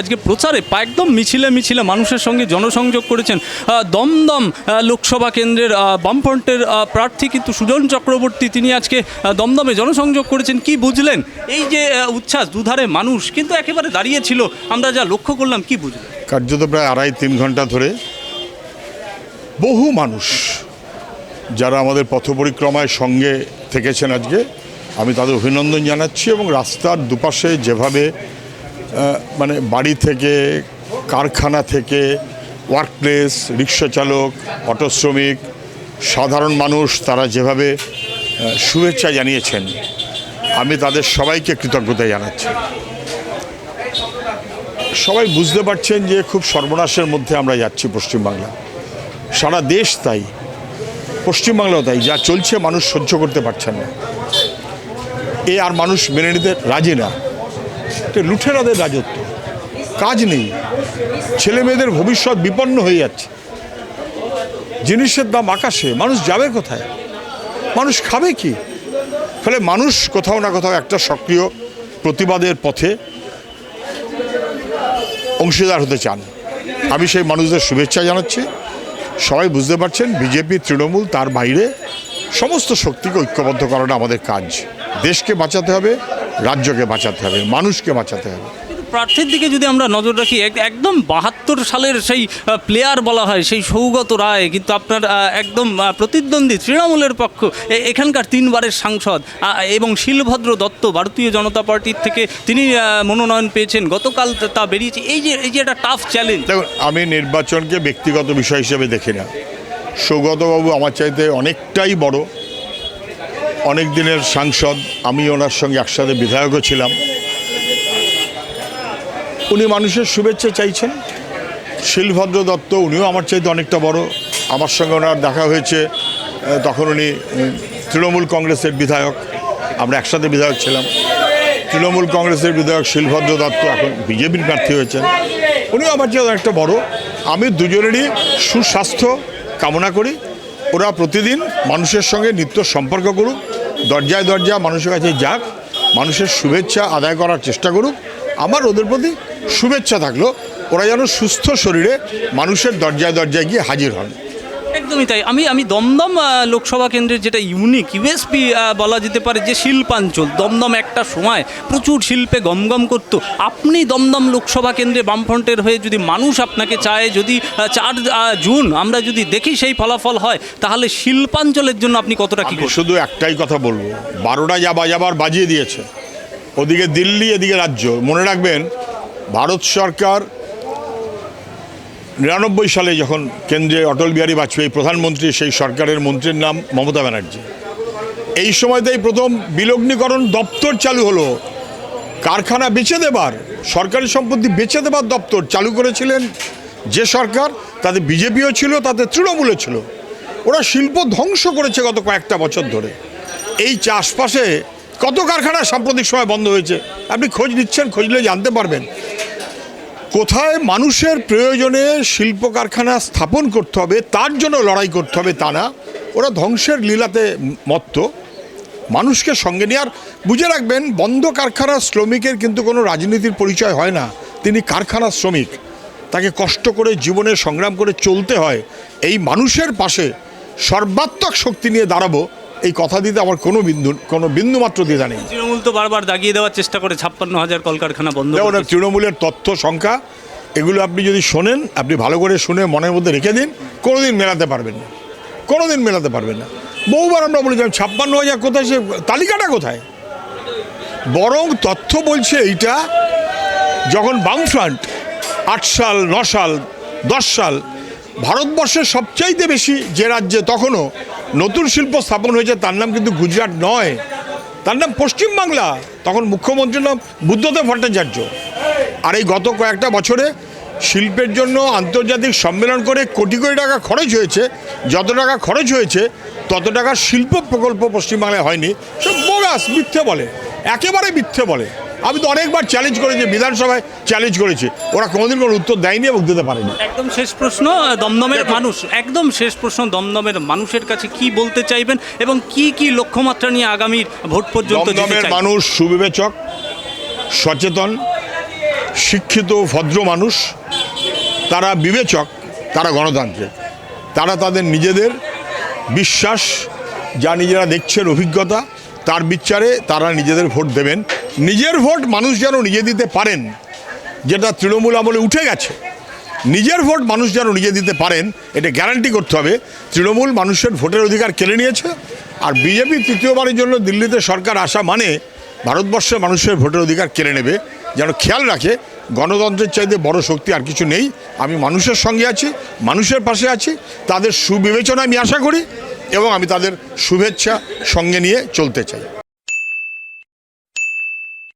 আজকে প্রচারে একদম মিছিলে মিছিলে মানুষের সঙ্গে জনসংযোগ করেছেন দমদম লোকসভা কেন্দ্রের বামফ্রন্টের প্রার্থী কিন্তু সুজন চক্রবর্তী, তিনি আজকে দমদমে জনসংযোগ করেছেন। কি বুঝলেন? এই যে উচ্ছ্বাস, দুধারে মানুষ, কিন্তু একেবারে দাঁড়িয়ে ছিল। আমরা যা লক্ষ্য করলাম, কি বুঝলেন? কার্যত প্রায় আড়াই, তিন ঘণ্টা ধরে বহু মানুষ যারা আমাদের পথ পরিক্রমায় সঙ্গে থেকেছেন আজকে, আমি তাদের অভিনন্দন জানাচ্ছি এবং রাস্তার দুপাশে যেভাবে মানে বাড়ি থেকে, কারখানা থেকে ওয়ার্ক প্লেস রিক্সা চালক, অটো শ্রমিক, সাধারণ মানুষ, তারা যেভাবে শুভেচ্ছা জানিয়েছেন, আমি তাদের সবাইকে কৃতজ্ঞতা জানাচ্ছি। সবাই বুঝতে পারছেন যে খুব সর্বনাশের মধ্যে আমরা যাচ্ছি পশ্চিমবাংলা। সারা দেশ তাই, পশ্চিমবাংলাও তাই, যা চলছে মানুষ সহ্য করতে পারছেন না। এ আর মানুষ মেনে নিতে রাজি না। এটা লুঠেরাদের রাজত্ব। কাজ নেই। ছেলে মেয়েদের ভবিষ্যৎ বিপন্ন হয়ে যাচ্ছে। জিনিসের দাম আকাশে। মানুষ যাবে কোথায়? মানুষ খাবে কি? ফলে মানুষ কোথাও না কোথাও একটা সক্রিয় প্রতিবাদের পথে অংশীদার হতে চান। আমি সেই মানুষদের শুভেচ্ছা জানাচ্ছি। সবাই বুঝতে পারছেন, বিজেপি, তৃণমূল তার বাইরে সমস্ত শক্তিকে ঐক্যবদ্ধ করানো আমাদের কাজ। দেশকে বাঁচাতে হবে। রাজ্যকে বাঁচাতে হবে মানুষকে বাঁচাতে হবে। প্রার্থীর দিকে যদি আমরা নজর রাখি এক- একদম বাহাত্তর সালের সেই প্লেয়ার বলা হয় সেই সৌগত রায় কিন্তু আপনার একদম প্রতিদ্বন্দ্বী তৃণমূলের পক্ষ এখানকার তিনবারের সাংসদ এবং শিলভদ্র দত্ত ভারতীয় জনতা পার্টির থেকে তিনি মনোনয়ন পেয়েছেন। গতকাল তা- তা বেরিয়েছে। এই যে এই যে একটা টাফ চ্যালেঞ্জ দেখুন আমি নির্বাচনকে ব্যক্তিগত বিষয় হিসেবে দেখি না। সৌগতবাবু আমার চাইতে অনেকটাই বড়। অনেক দিনের সাংসদ, আমি ওনার সঙ্গে একসাথে বিধায়কও ছিলাম। উনি মানুষের শুভেচ্ছা চাইছেন। শিলভদ্র দত্ত, উনিও আমার চাইতে অনেকটা বড়। আমার সঙ্গে ওনার দেখা হয়েছে তখন উনি তৃণমূল কংগ্রেসের বিধায়ক। আমরা একসাথে বিধায়ক ছিলাম। তৃণমূল কংগ্রেসের বিধায়ক শিলভদ্র দত্ত এখন বিজেপির প্রার্থী হয়েছেন। উনিও আমার চেয়ে অনেকটা বড়। আমি দুজনেরই সুস্বাস্থ্য কামনা করি। ওরা প্রতিদিন মানুষের সঙ্গে নিত্য সম্পর্ক করুক। দরজায় দরজা মানুষের কাছে যাক, মানুষের শুভেচ্ছা আদায় করার চেষ্টা করুক। আমার ওদের প্রতি শুভেচ্ছা থাকল, ওরা যেন সুস্থ শরীরে মানুষের দরজায় দরজায় গিয়ে হাজির হন। একদমই তাই। আমি আমি দমদম লোকসভা কেন্দ্রের যেটা ইউনিক ইউএসপি বলা যেতে পারে যে শিল্পাঞ্চল দমদম একটা সময় প্রচুর শিল্পে গমগম করতো। আপনি দমদম লোকসভা কেন্দ্রে বামফ্রন্টের হয়ে যদি মানুষ আপনাকে চায় যদি চার জুন আমরা যদি দেখি সেই ফলাফল হয় তাহলে শিল্পাঞ্চলের জন্য আপনি কতটা কি শুধু একটাই কথা বলব। বারোটা যা বাজাবার বাজিয়ে দিয়েছে। ওদিকে দিল্লি এদিকে রাজ্য। মনে রাখবেন ভারত সরকার নিরানব্বই সালে যখন কেন্দ্রে অটল বিহারী বাজপেয়ী, প্রধানমন্ত্রী, সেই সরকারের মন্ত্রীর নাম মমতা ব্যানার্জি। এই সময়তেই প্রথম বিলগ্নীকরণ দপ্তর চালু হলো। কারখানা বেচে দেবার, সরকারি সম্পত্তি বেচে দেবার দপ্তর চালু করেছিলেন যে সরকার, তাতে বিজেপিও ছিল, তাতে তৃণমূলও ছিল। ওরা শিল্প ধ্বংস করেছে গত কয়েকটা বছর ধরে। এই চাষবাসে কত কারখানা সাম্প্রতিক সময় বন্ধ হয়েছে? আপনি খোঁজ নিচ্ছেন খুঁজলে জানতে পারবেন। কোথায় মানুষের প্রয়োজনে শিল্প কারখানা স্থাপন করতে হবে, তার জন্য লড়াই করতে হবে তা না। ওরা ধ্বংসের লীলাতে মত্ত। মানুষকে সঙ্গে নিয়ে, আর বুঝে রাখবেন, বন্ধ কারখানার শ্রমিকের কিন্তু কোনো রাজনীতির পরিচয় হয় না। তিনি কারখানার শ্রমিক। তাকে কষ্ট করে জীবনে সংগ্রাম করে চলতে হয়। এই মানুষের পাশে সর্বাত্মক শক্তি নিয়ে দাঁড়াবো। এই কথা দিতে আমার কোনো বিন্দু কোনো বিন্দুমাত্র দ্বিধা নেই। তৃণমূল তো বারবার দাগিয়ে দেওয়ার চেষ্টা করে ছাপ্পান্ন হাজার কলকারখানা বন্ধ যেমন তৃণমূলের তথ্য সংখ্যা এগুলো আপনি যদি শোনেন আপনি ভালো করে শুনে মনের মধ্যে রেখে দিন কোনোদিন মেলাতে পারবেন না। কোনোদিন মেলাতে পারবেন না। বহুবার আমরা বলেছিলাম ছাপ্পান্ন হাজার কোথায় সে তালিকাটা কোথায়? বরং তথ্য বলছে এইটা যখন বামফ্রন্ট আট সাল ন সাল দশ সাল ভারতবর্ষের সবচাইতে বেশি যে রাজ্যে তখনও নতুন শিল্প স্থাপন হয়েছে, তার নাম কিন্তু গুজরাট নয়। তার নাম পশ্চিমবাংলা, তখন মুখ্যমন্ত্রীর নাম বুদ্ধদেব ভট্টাচার্য। আর এই গত কয়েকটা বছরে শিল্পের জন্য আন্তর্জাতিক সম্মেলন করে কোটি কোটি টাকা খরচ হয়েছে, যত টাকা খরচ হয়েছে, তত টাকা শিল্প প্রকল্প পশ্চিমবাংলায় হয়নি। সব বোগাস, মিথ্যে বলে, একেবারে মিথ্যে বলে। আমি তো অনেকবার চ্যালেঞ্জ করেছি বিধানসভায় চ্যালেঞ্জ করেছি। ওরা কোনোদিন কোনো উত্তর দেয়নি এবং দিতে পারেনি। একদম শেষ প্রশ্ন দমদমের মানুষ। একদম শেষ প্রশ্ন দমদমের মানুষের কাছে কি বলতে চাইবেন এবং কি কি লক্ষ্যমাত্রা নিয়ে আগামী ভোট পর্যন্ত দমদমের মানুষ সুবিবেচক সচেতন শিক্ষিত ভদ্র মানুষ। তারা বিবেচক তারা গণতান্ত্রিক। তারা তাদের নিজেদের বিশ্বাস যা নিজেরা দেখছেন অভিজ্ঞতা তার বিচারে তারা নিজেদের ভোট দেবেন। নিজের ভোট মানুষ যেন নিজে দিতে পারেন, যেটা তৃণমূল আমলে উঠে গেছে। নিজের ভোট মানুষ যেন নিজে দিতে পারেন, এটা গ্যারান্টি করতে হবে। তৃণমূল মানুষের ভোটের অধিকার কেড়ে নিয়েছে, আর বিজেপি তৃতীয়বারের জন্য দিল্লিতে সরকার আসা মানে ভারতবর্ষের মানুষের ভোটের অধিকার কেড়ে নেবে। যেন খেয়াল রাখে, গণতন্ত্রের চাইতে বড় শক্তি আর কিছু নেই। আমি মানুষের সঙ্গে আছি, মানুষের পাশে আছি, তাদের সুবিবেচনা আমি আশা করি, এবং আমি তাদের শুভেচ্ছা সঙ্গে নিয়ে চলতে চাই।